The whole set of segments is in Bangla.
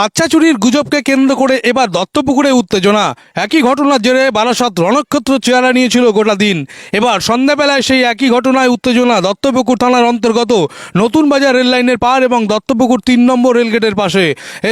বাচ্চা চুরির গুজবকে কেন্দ্র করে এবার দত্তপুকুরে উত্তেজনা। একই ঘটনার জেরে বারাসত রণক্ষেত্র চেহারা নিয়েছিল গোটা দিন। এবার সন্ধ্যাবেলায় সেই একই ঘটনায় উত্তেজনা দত্তপুকুর থানার অন্তর্গত নতুন বাজার রেল লাইনের পার এবং দত্তপুকুর তিন নম্বর রেলগেটের পাশে।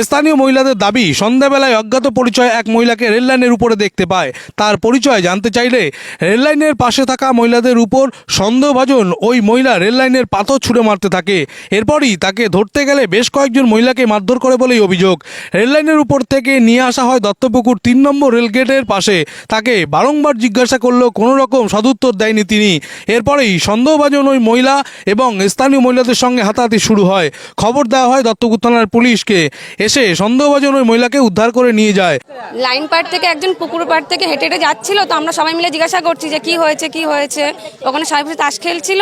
স্থানীয় মহিলাদের দাবি, সন্ধ্যাবেলায় অজ্ঞাত পরিচয় এক মহিলাকে রেল লাইনের উপরে দেখতে পায়। তার পরিচয় জানতে চাইলে রেল লাইনের পাশে থাকা মহিলাদের উপর সন্দেহভাজন ওই মহিলা রেল লাইনের পাথর ছুঁড়ে মারতে থাকে। এরপরই তাকে ধরতে গেলে বেশ কয়েকজন মহিলাকে মারধর করে বলেই অভিযোগ। রেললাইনের উপর থেকে নিয়ে আসা হয় দত্তপুকুর তিন নম্বর রেলগেটের পাশে। তাকে বারংবার জিজ্ঞাসা করলেও কোনো রকম সদুত্তর দেয়নি তিনি। এরপরেই সন্দেহভাজন ওই মহিলা এবং স্থানীয় মহিলাদের সঙ্গে হাতাহাতি শুরু হয়। খবর দেওয়া হয় দত্তপুকুর থানার পুলিশকে। এসে সন্দেহভাজন ওই মহিলাকে উদ্ধার করে নিয়ে যায়। লাইন পার থেকে একজন পুকুর পার থেকে হেঁটে হেঁটে যাচ্ছিল, তো আমরা সবাই মিলে জিজ্ঞাসা করছি যে কি হয়েছে কি হয়েছে? ওখানে সবাই তাস খেলছিল।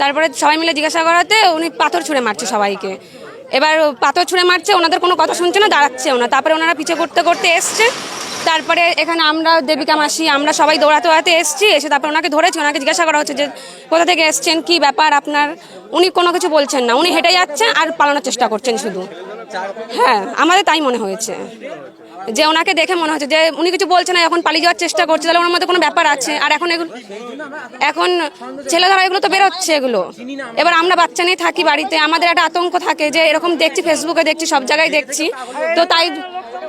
তারপরে সবাই মিলে জিজ্ঞাসা করাতে উনি পাথর ছুঁড়ে মারছে সবাইকে। এবার পাথর ছুঁড়ে মারছে, ওনাদের কোনো কথা শুনছে না দাঁড়াচ্ছেও না। তারপরে ওনারা পিছে করতে করতে এসছে। তারপরে এখানে আমরা, দেবিকা মাসি, আমরা সবাই দৌড়াতে দৌড়াতে এসছি, এসে তারপরে ওনাকে ধরেছি, ওনাকে জিজ্ঞাসা করা হচ্ছে যে, কোথা থেকে এসছেন, কি ব্যাপার আপনার? উনি কোনো কিছু বলছেন না। উনি হেঁটে যাচ্ছেন আর পালানোর চেষ্টা করছেন শুধু। হ্যাঁ আমাদের তাই মনে হয়েছে। যে ওনাকে দেখে মনে হচ্ছে যে উনি কিছু বলছে না, এখন পালিয়ে যাওয়ার চেষ্টা করছে, তাহলে ওনার মধ্যে কোনো ব্যাপার আছে? আর এখন এগুলো এখন ছেলেধারা এগুলো তো বেরোচ্ছে এগুলো। এবার আমরা বাচ্চা নিয়ে থাকি বাড়িতে, আমাদের একটা আতঙ্ক থাকে যে এরকম দেখছি ফেসবুকে দেখছি, সব জায়গায় দেখছি। তো তাই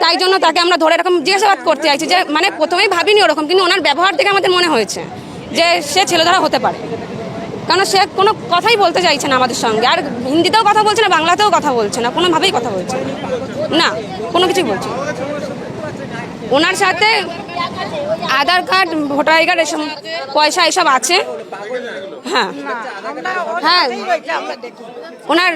তাই জন্য তাকে আমরা ধরে এরকম জিজ্ঞাসাবাদ করতে চাইছি যে মানে প্রথমেই ভাবিনি ওরকম, কিন্তু ওনার ব্যবহার দেখে আমাদের মনে হয়েছে যে সে ছেলেধারা হতে পারে। কারণ সে কোনো কথাই বলতে চাইছে না আমাদের সঙ্গে। আর হিন্দিতেও কথা বলছে না, বাংলাতেও কথা বলছে না, কোনোভাবেই কথা বলছে না। কোনো কিছুই বলছে না। ওনার সাথে Aadhaar card voter I card এসব পয়সা এসব আছে। হ্যাঁ। হ্যাঁ। ওনার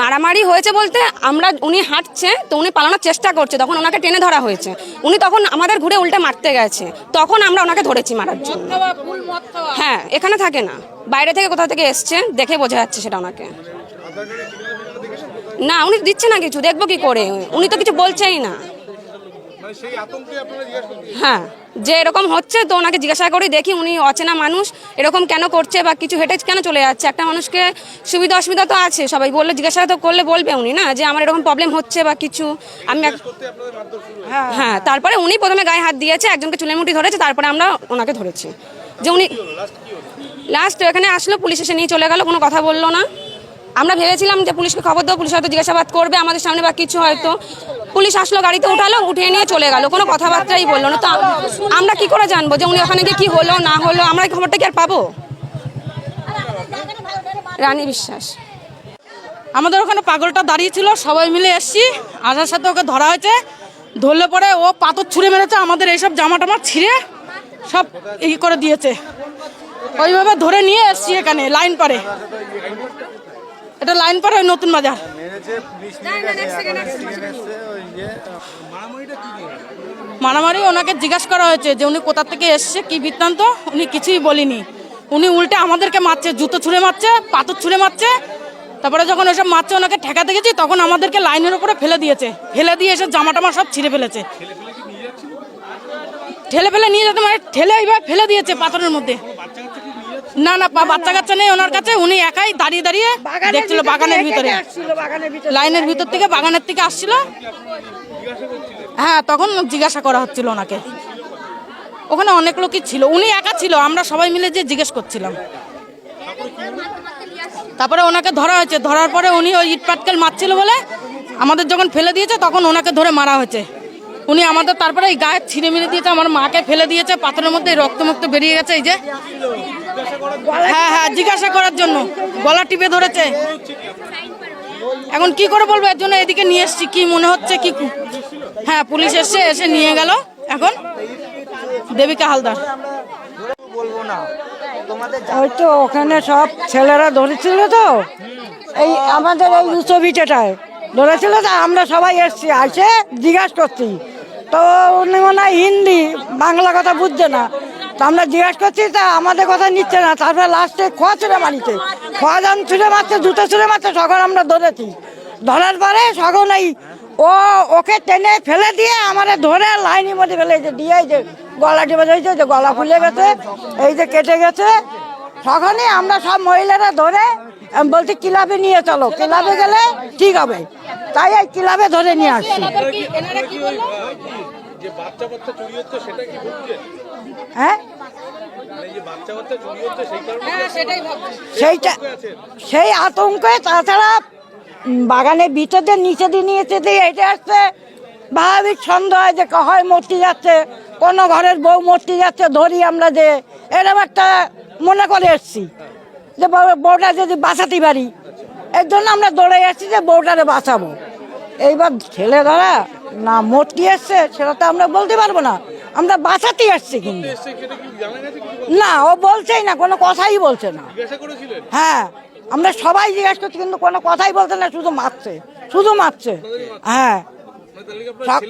মারামারি হয়েছে বলতে আমরা উনি হাঁটছে তো উনি পালানোর চেষ্টা করছে তখন ওনাকে টেনে ধরা হয়েছে। উনি তখন আমাদের ঘুরে উল্টে মারতে গেছে। তখন আমরা ওনাকে ধরেছি মারার জন্য। হ্যাঁ এখানে থাকে না। বাইরে থেকে কোথাও থেকে এসছে দেখে বোঝা যাচ্ছে সেটা ওনাকে। না উনি দিচ্ছে না কিছু দেখব কি করে। উনি তো কিছু বলছেই না। হ্যাঁ যে এরকম হচ্ছে তো ওনাকে জিজ্ঞাসা করি দেখি উনি অচেনা মানুষ এরকম কেন করছে বা কিছু হেঁটে কেন চলে যাচ্ছে? একটা মানুষকে সুবিধা অসুবিধা তো আছে সবাই বললে জিজ্ঞাসা তো করলে বলবে উনি না যে আমার এরকম প্রবলেম হচ্ছে বা কিছু আমি এক- হ্যাঁ তারপরে উনি প্রথমে গায়ে হাত দিয়েছে একজনকে চুলের মুঠি ধরেছে তারপরে আমরা ওনাকে ধরেছি। যে উনি লাস্ট এখানে আসলো পুলিশ এসে নিয়ে চলে গেল কোনো কথা বলল না। আমরা ভেবেছিলাম যে পুলিশকে খবর দেবো, পুলিশ হয়তো জিজ্ঞাসাবাদ করবে, আমাদের সামনে বা কিছু হয়তো। পুলিশ আসলো, গাড়িতে উঠালো উঠিয়ে নিয়ে চলে গেল, কোনো কথাবার্তাই বলল না। তো আমরা কি করে জানব যে উনি ওখানে গিয়ে কি হলো, না হলো? আমরা এই খবরটা কি আর পাবো? রানী বিশ্বাস। আমাদের ওখানে পাগলটা দাঁড়িয়ে ছিল, সবাই মিলে এসছি। আসার সাথে ওকে ধরা হয়েছে। ধরলে পরে ও পাথর ছুঁড়ে মেরেছে, আমাদের এইসব জামা টামা ছিঁড়ে সব ই করে দিয়েছে। ওইভাবে ধরে নিয়ে এসছি এখানে, লাইন পারে। এটা লাইন পার হয় নতুন বাজার। মারামারি ওনাকে জিজ্ঞাসা করা হয়েছে যে উনি কোথা থেকে এসছে কি বৃত্তান্ত? উনি কিছুই বলিনি। উনি উল্টে আমাদেরকে মারছে জুতো ছুঁড়ে মারছে পাথর ছুঁড়ে মারছে। তারপরে যখন ওসব মারছে ওনাকে ঠেকাতে গেছি তখন আমাদেরকে লাইনের উপরে ফেলে দিয়েছে। ফেলে দিয়ে এসে জামা টামা সব ছিঁড়ে ফেলেছে। ঠেলে ফেলে নিয়ে যেতে মানে ঠেলে এইভাবে ফেলে দিয়েছে পাথরের মধ্যে। না না বাচ্চা কাচ্চা নেই ওনার কাছে উনি একাই দাঁড়িয়ে দাঁড়িয়ে দেখছিল বাগানের ভিতরে। লাইনের ভিতর থেকে বাগানের থেকে আসছিল। হ্যাঁ তখন জিজ্ঞাসা করা হচ্ছিল ওনাকে। ওখানে অনেক লোকই ছিল উনি একা ছিল আমরা সবাই মিলে যে জিজ্ঞেস করছিলাম। তারপরে ওনাকে ধরা হয়েছে ধরার পরে উনি ওই ইট পাটকেল মারছিল বলে আমাদের যখন ফেলে দিয়েছে তখন ওনাকে ধরে মারা হয়েছে। উনি আমাদের তারপরে এই গায়ে ছিঁড়ে মিড়ে দিয়েছে আমার মাকে ফেলে দিয়েছে পাথরের মধ্যে রক্ত মুক্ত বেরিয়ে গেছে এই যে। হ্যাঁ হ্যাঁ জিজ্ঞাসা করার জন্য। গলা টিপে ধরেছে। এখন কি করে বলব? এর জন্য এদিকে নিয়ে এসছি। কি মনে হচ্ছে কি হ্যাঁ পুলিশ এসছে এসে নিয়ে গেল। এখন দেবিকা হালদার। ওই তো ওখানে সব ছেলেরা ধরেছিল তো। এই আমাদের এই উঁচু ভিটেটায় ধরেছিল তো আমরা সবাই এসছি আসে জিজ্ঞাসা করছি। তো উনি মনে হয় হিন্দি বাংলা কথা বুঝছে না। তো আমরা জিজ্ঞাসা করছি, তা আমাদের কথা নিচ্ছে না? তারপরে লাস্টে খোয়া ছুঁড়ে মারিছে। খোয়া যান ছুঁড়ে মারছে, জুতো ছুঁড়ে মারছে সকল আমরা ধরেছি। ধরার পরে সকল এই ও, ওকে টেনে ফেলে দিয়ে আমাদের ধরে লাইনের মধ্যে ফেলেছে দিয়ে এই যে গলা টিপে ধরেছে যে গলা ফুলে গেছে, এই যে কেটে গেছে। তখনই আমরা সব মহিলারা ধরে বলছি, ক্লাবে নিয়ে চলো। ক্লাবে গেলে ঠিক হবে। তাই এই ক্লাবে ধরে নিয়ে আসছি। যে বাচ্চা বাচ্চা চুরি হচ্ছে সেটা কি ভুগছে? হ্যাঁ? এই যে বাচ্চা বাচ্চা চুরি হচ্ছে সেই সেইটা সেই আতঙ্কে তাছাড়া বাগানে বাগানের ভিতরে নিচে দিয়ে নিচে দিয়ে হেঁটে আসছে। ভাবিক সন্দেহ হয় যে হয় মূর্তি যাচ্ছে কোনো ঘরের বউ মূর্তি যাচ্ছে ধরি আমরা যে এরকম একটা মনে করে এসছি। যে বউ- বউটা যদি বাঁচাতে পারি এর জন্য আমরা দৌড়ে যাচ্ছি যে বউটারে বাঁচাবো। এইবার ছেলে ধরা না মূর্তি এসছে সেটা তো আমরা বলতে পারব না। আমরা বাঁচাতে আসছি কিন্তু। না ও বলছেই না কোনো কথাই বলছে না। হ্যাঁ আমরা সবাই জিজ্ঞেস করছি কিন্তু কোনো কথাই বলছে না শুধু মারছে। শুধু মারছে। হ্যাঁ। মানে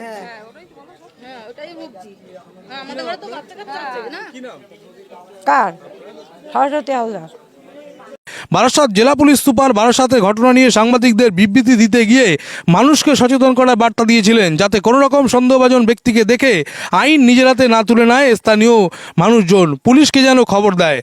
হ্যাঁ। হ্যাঁ হ্যাঁ, আমাদের ঘরে তো বাচ্চা কাচ্চা আছে না? কি নাম? কার? সরস্বতী হালদার। বারাসাত জেলা পুলিশ সুপার বারাসাতের ঘটনা নিয়ে সাংবাদিকদের বিবৃতি দিতে গিয়ে মানুষকে সচেতন করার বার্তা দিয়েছিলেন, যাতে কোনো রকম সন্দেহভাজন ব্যক্তিকে দেখে আইন নিজের হাতে না তুলে নেয় স্থানীয় মানুষজন। পুলিশকে যেন খবর দেয়।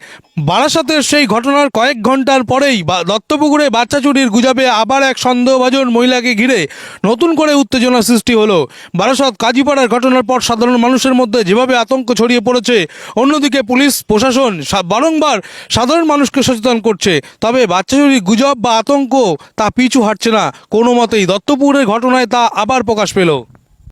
বারাসাতের সেই ঘটনার কয়েক ঘণ্টার পরেই দত্তপুকুরে বাচ্চা চুরির গুজবে আবার এক সন্দেহভাজন মহিলাকে ঘিরে নতুন করে উত্তেজনা সৃষ্টি হলো। বারাসাত কাজীপাড়ার ঘটনার পর সাধারণ মানুষের মধ্যে যেভাবে আতঙ্ক ছড়িয়ে পড়েছে, অন্যদিকে পুলিশ, প্রশাসন বারংবার সাধারণ মানুষকে সচেতন করছে। তবে বাচ্চা চুরির গুজব বা আতঙ্ক তা পিছু হাঁটছে না। কোনো মতেই দত্তপুরের ঘটনায় তা আবার প্রকাশ পেল।